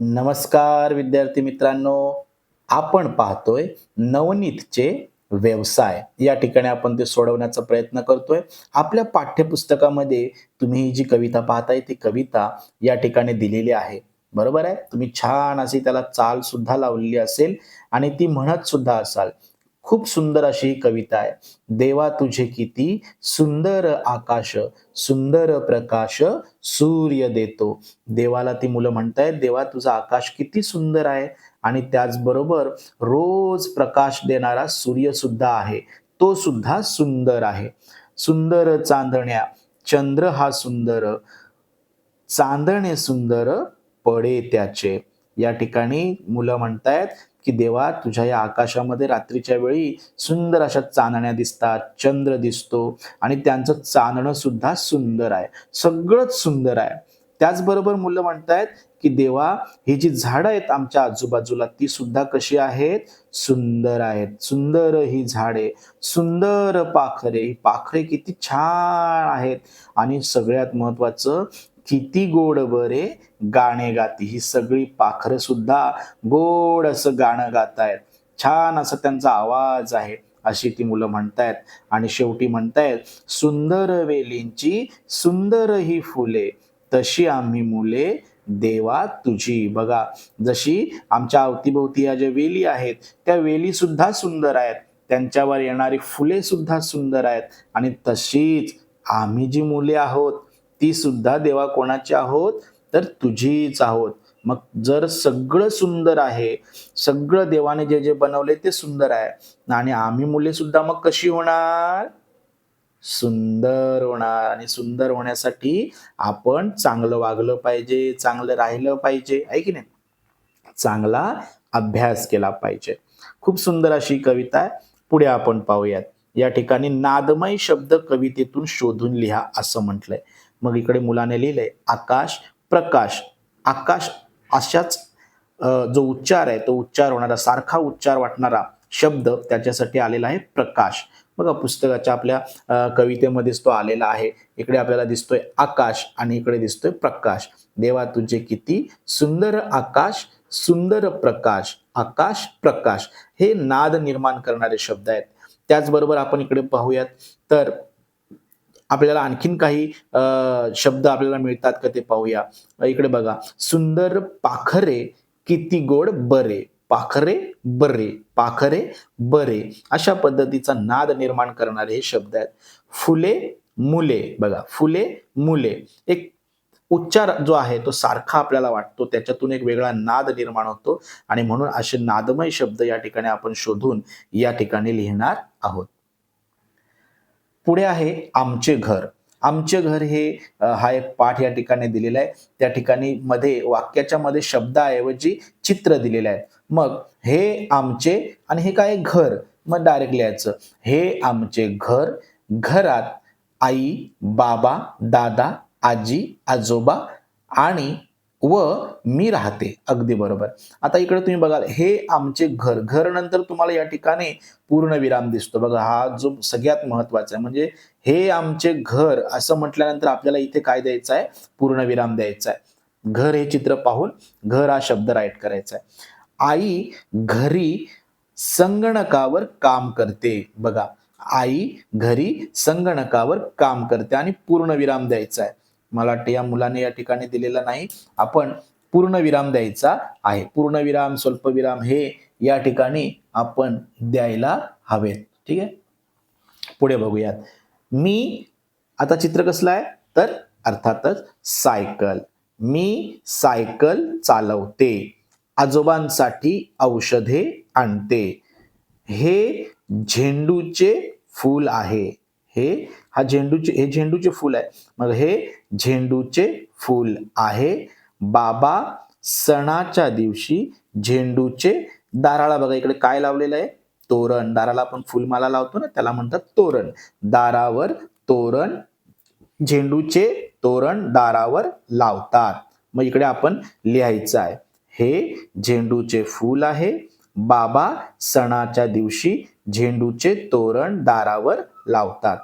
नमस्कार विद्यार्थी मित्रांनो. आपण पाहतोय नवनीतचे व्यवसाय. या ठिकाणी आपण ते सोडवण्याचा प्रयत्न करतोय. आपल्या पाठ्यपुस्तकामध्ये तुम्ही ही जी कविता पाहताय ती कविता या ठिकाणी दिलेली आहे. बरोबर आहे? तुम्ही छान अशी त्याला चाल सुद्धा लावलेली असेल आणि ती म्हणत सुद्धा असाल. खूप सुंदर अशी कविता आहे. देवा तुझे किती सुंदर आकाश सुंदर प्रकाश सूर्य देतो. देवाला ती मुलं म्हणतायत देवा तुझा आकाश किती सुंदर आहे. आणि त्याचबरोबर रोज प्रकाश देणारा सूर्य सुद्धा आहे. तो सुद्धा सुंदर आहे. सुंदर चांदण्या चंद्र हा सुंदर चांदणे सुंदर पडे त्याचे. या ठिकाणी मुलं म्हणतायत की देवा तुझ्या या आकाशामध्ये रात्रीच्या वेळी सुंदर अशा चांदण्या दिसतात चंद्र दिसतो आणि त्यांचं चांदणं सुद्धा सुंदर आहे. सगळंच सुंदर आहे. त्याचबरोबर मुलं म्हणतायत की देवा ही जी झाडं आहेत आमच्या आजूबाजूला ती सुद्धा कशी आहेत? सुंदर आहेत. सुंदर ही झाडे सुंदर पाखरे. ही पाखरे किती छान आहेत. आणि सगळ्यात महत्वाचं किती गोड बरे गाणे गाती. ही सगळी पाखरं सुद्धा गोड असं गाणं गातायत. छान असं त्यांचा आवाज आहे अशी ती मुलं म्हणतायत. आणि शेवटी म्हणतायत सुंदर वेलींची सुंदर ही फुले तशी आम्ही मुले देवा तुझी. बघा जशी आमच्या अवतीभोवती या ज्या वेली आहेत त्या वेली सुद्धा सुंदर आहेत. त्यांच्यावर येणारी फुले सुद्धा सुंदर आहेत. आणि तशीच आम्ही जी मुले आहोत ती सुद्धा देवा कोणाची आहोत? तर तुझीच आहोत. मग जर सगळं सुंदर आहे सगळं देवाने जे जे बनवले ते सुंदर आहे. आणि आम्ही मुले सुद्धा मग कशी होणार? सुंदर होणार. आणि सुंदर होण्यासाठी आपण चांगलं वागलं पाहिजे चांगलं राहिलं पाहिजे. आहे की नाही? चांगला अभ्यास केला पाहिजे. खूप सुंदर अशी कविता आहे. पुढे आपण पाहूयात. या ठिकाणी नादमय शब्द कवितेतून शोधून लिहा असं म्हटलंय. मग इकडे मुलाने लिहिलंय आकाश प्रकाश. आकाश अशाच जो उच्चार आहे तो उच्चार होणारा सारखा उच्चार वाटणारा शब्द त्याच्यासाठी आलेला आहे प्रकाश. बघा पुस्तकाच्या आपल्या कवितेमध्येच तो आलेला आहे. इकडे आपल्याला दिसतोय आकाश आणि इकडे दिसतोय प्रकाश. देवा तुझे किती सुंदर आकाश सुंदर प्रकाश. आकाश प्रकाश. हे नाद निर्माण करणारे शब्द आहेत. त्याचबरोबर आपण इकडे पाहूयात तर आपल्याला आणखीन काही शब्द आपल्याला मिळतात का ते पाहूया. इकडे बघा. सुंदर पाखरे किती गोड बरे. पाखरे बरे. पाखरे बरे. अशा पद्धतीचा नाद निर्माण करणारे हे शब्द आहेत. फुले मुले. बघा. फुले मुले. एक उच्चार जो आहे तो सारखा आपल्याला वाटतो. त्याच्यातून एक वेगळा नाद निर्माण होतो. आणि म्हणून असे नादमय शब्द या ठिकाणी आपण शोधून या ठिकाणी लिहिणार आहोत. पुढे आहे आमचे घर. आमचे घर हे हा एक पाठ या ठिकाणी दिलेला आहे. त्या ठिकाणी मध्ये वाक्याच्या मध्ये शब्दाऐवजी चित्र दिलेलं आहे. मग हे आमचे आणि हे काय घर? मग डायरेक्ट लिहायचं. हे आमचे घर घरात आई बाबा दादा आजी आजोबा आणि व मी राहते. अगदी बरोबर. आता इकडे तुम्ही बघाल हे आमचे घर. घर नंतर तुम्हाला या ठिकाणी पूर्ण विराम दिसतो. बघा हा जो सगळ्यात महत्त्वाचा आहे. म्हणजे हे आमचे घर असं म्हटल्यानंतर आपल्याला इथे काय द्यायचं आहे? पूर्ण विराम द्यायचा आहे. घर हे चित्र पाहून घर हा शब्द राईट करायचा आहे. आई घरी संगणकावर काम करते. बघा आई घरी संगणकावर काम करते आणि पूर्ण विराम द्यायचा आहे. मला वाटतं या मुलाने या ठिकाणी दिलेला नाही. आपण पूर्ण विराम द्यायचा आहे. पूर्ण विराम स्वल्पविराम हे या ठिकाणी आपण द्यायला हवेत. ठीक आहे? पुढे बघूयात. मी आता चित्र कसलं आहे? तर अर्थातच सायकल. मी सायकल चालवते. आजोबांसाठी औषधे आणते. हे झेंडूचे फूल आहे. हे हा झेंडूचे हे झेंडूचे फूल आहे. मग हे झेंडूचे फूल आहे. बाबा सणाच्या दिवशी झेंडूचे दाराला बघा इकडे काय लावलेलं आहे? तोरण. दाराला आपण फुलमाला लावतो ना त्याला म्हणतात तोरण. दारावर तोरण झेंडूचे तोरण दारावर लावतात. मग इकडे आपण लिहायचं आहे. हे झेंडूचे फूल आहे. बाबा सणाच्या दिवशी झेंडूचे तोरण दारावर लावतात.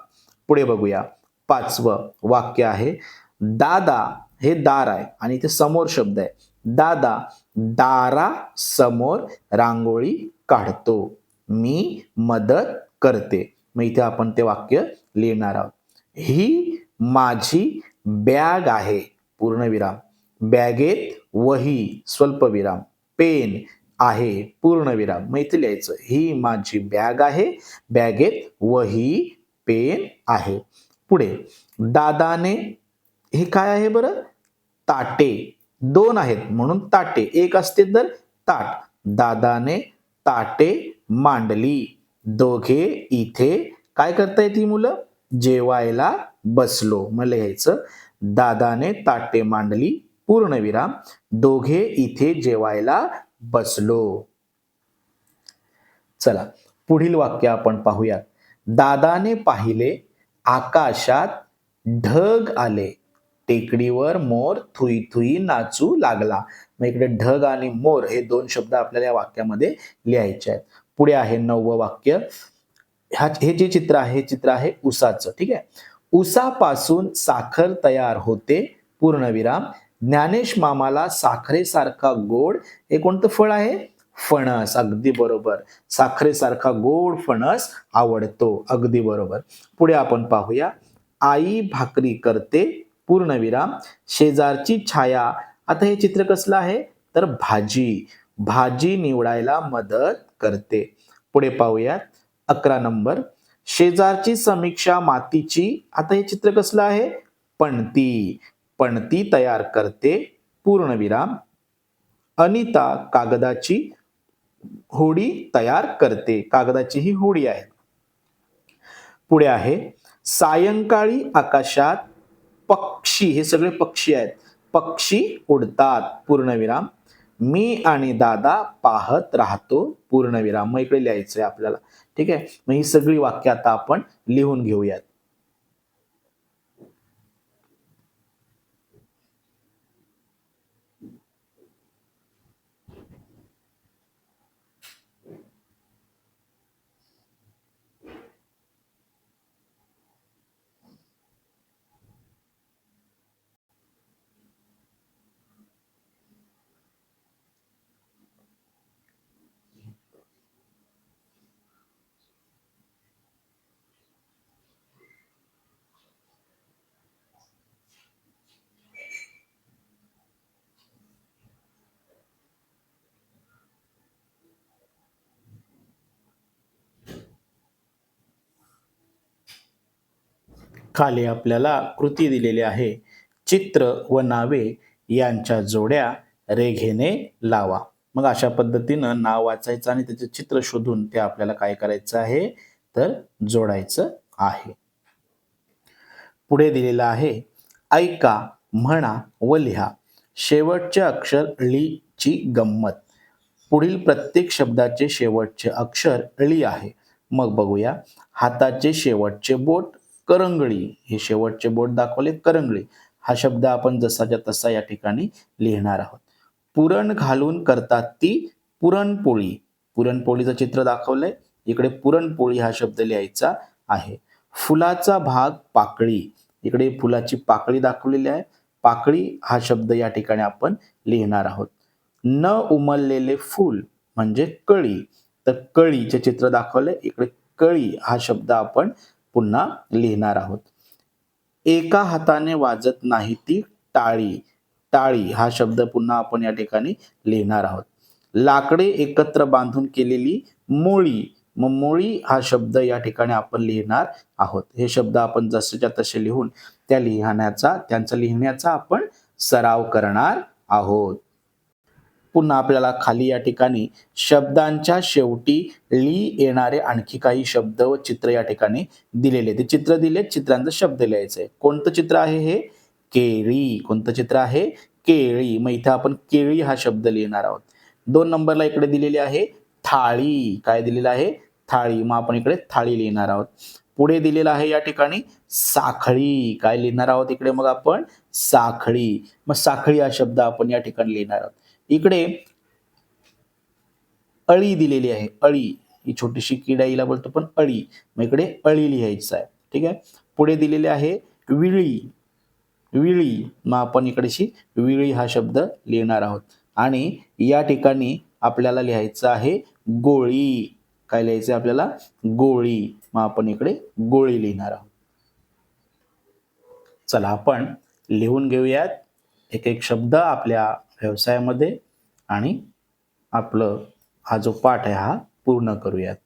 पुढे बघूया. पाचवं वाक्य आहे दादा हे दार आहे. आणि ते समोर शब्द आहे दादा दारा समोर रांगोळी काढतो. मी मदत करते. मग इथे आपण ते वाक्य लिहिणार आहोत. ही माझी बॅग आहे. पूर्णविराम. बॅगेत वही स्वल्पविराम. पेन आहे. पूर्णविराम. मग इथे लिहायचं ही माझी बॅग आहे. बॅगेत वही पेन आहे. पुढे दादाने हे काय आहे बरं? ताटे. दोन आहेत म्हणून ताटे. एक असते तर ताट. दादाने ताटे मांडली. दोघे इथे काय करताय ती मुलं? जेवायला बसलो. मला लिहायचं दादाने ताटे मांडली. पूर्णविराम. दोघे इथे जेवायला बसलो. चला पुढील वाक्य आपण पाहूयात. दादाने पाहिले आकाशात ढग आले. टेकडीवर मोर थुई थुई नाचू लागला. मग इकडे ढग आणि मोर हे दोन शब्द आपल्याला या वाक्यामध्ये लिहायचे आहेत. पुढे आहे नववं वाक्य. ह्या हे जे चित्र आहे हे चित्र आहे उसाचं ठीक आहे? उसापासून साखर तयार होते पूर्णविराम. ज्ञानेश मामाला साखरेसारखा गोड हे कोणतं फळ आहे? फणस अगदी बरोबर. साखरेसारखा गोड फणस आवडतो अगदी बरोबर. पुढे आपण पाहूया. आई भाकरी करते पूर्णविराम. शेजारची छाया. आता हे चित्र कसलं आहे? तर भाजी. भाजी निवडायला मदत करते. पुढे पाहूयात अकरा नंबर. शेजारची समीक्षा मातीची. आता हे चित्र कसलं आहे? पणती. पणती तयार करते पूर्णविराम. अनिता कागदाची. होडी तयार करते. कागदाची ही होडी आहे. पुढे आहे सायंकाळी आकाशात पक्षी हे सगळे पक्षी आहेत. पक्षी उडतात पूर्णविराम. मी आणि दादा पाहत राहतो पूर्णविराम. मग इकडे लिहायचंय आपल्याला. ठीक आहे? मग ही सगळी वाक्य आता आपण लिहून घेऊयात. खाली आपल्याला कृती दिलेली आहे. चित्र व नावे यांच्या जोड्या रेघेने लावा. मग अशा पद्धतीनं नाव वाचायचं आणि त्याचे चित्र शोधून ते आपल्याला काय करायचं आहे? तर जोडायचं आहे. पुढे दिलेलं आहे ऐका म्हणा व लिहा. शेवटचे अक्षर ळी ची गंमत. पुढील प्रत्येक शब्दाचे शेवटचे अक्षर ळी आहे. मग बघूया. हाताचे शेवटचे बोट करंगळी हे शेवटचे बोट दाखवले करंगळी. हा शब्द आपण जसाच्या तसा या ठिकाणी लिहिणार आहोत. पुरण घालून करतात ती पुरणपोळी. पुरणपोळीचं चित्र दाखवलंय. इकडे पुरणपोळी हा शब्द लिहायचा आहे. फुलाचा भाग पाकळी. इकडे फुलाची पाकळी दाखवलेली आहे. पाकळी हा शब्द या ठिकाणी आपण लिहिणार आहोत. न उमललेले फूल म्हणजे कळी. तर कळीचे चित्र दाखवले इकडे कळी हा शब्द आपण पुन्हा लिहिणार आहोत. एका हाताने वाजत नाही ती टाळी. टाळी हा शब्द पुन्हा आपण या ठिकाणी लिहिणार आहोत. लाकडे एकत्र बांधून केलेली मोळी. मग मोळी हा शब्द या ठिकाणी आपण लिहिणार आहोत. हे शब्द आपण जसेच्या तसे लिहून त्या लिहिण्याचा त्यांचा लिहिण्याचा आपण सराव करणार आहोत. पुन्हा आपल्याला खाली या ठिकाणी शब्दांच्या शेवटी ली येणारे आणखी काही शब्द व चित्र या ठिकाणी दिलेले ते चित्र दिले चित्रांचा शब्द लिहायचंय कोणतं चित्र आहे हे? केळी. कोणतं चित्र आहे? केळी. मग इथे आपण केळी हा शब्द लिहिणार आहोत. दोन नंबरला इकडे दिलेली आहे थाळी. काय दिलेलं आहे? थाळी. मग आपण इकडे थाळी लिहिणार आहोत. पुढे दिलेलं आहे या ठिकाणी साखळी. काय लिहिणार आहोत इकडे मग आपण? साखळी. मग साखळी हा शब्द आपण या ठिकाणी लिहिणार आहोत. इकडे अळी दिलेली आहे. अळी ही छोटीशी किडा हिला बोलतो पण अळी. मग इकडे अळी लिहायचं आहे. ठीक आहे? पुढे दिलेले आहे विळी. विळी. मग आपण इकडेशी विळी हा शब्द लिहिणार आहोत. आणि या ठिकाणी आपल्याला लिहायचं आहे गोळी. काय लिहायचं आहे आपल्याला? गोळी. मग आपण इकडे गोळी लिहिणार आहोत. चला आपण लिहून घेऊयात. एक एक शब्द आपल्या व्यवसायामध्ये आणि आपलं हा जो पाठ आहे हा पूर्ण करूयात.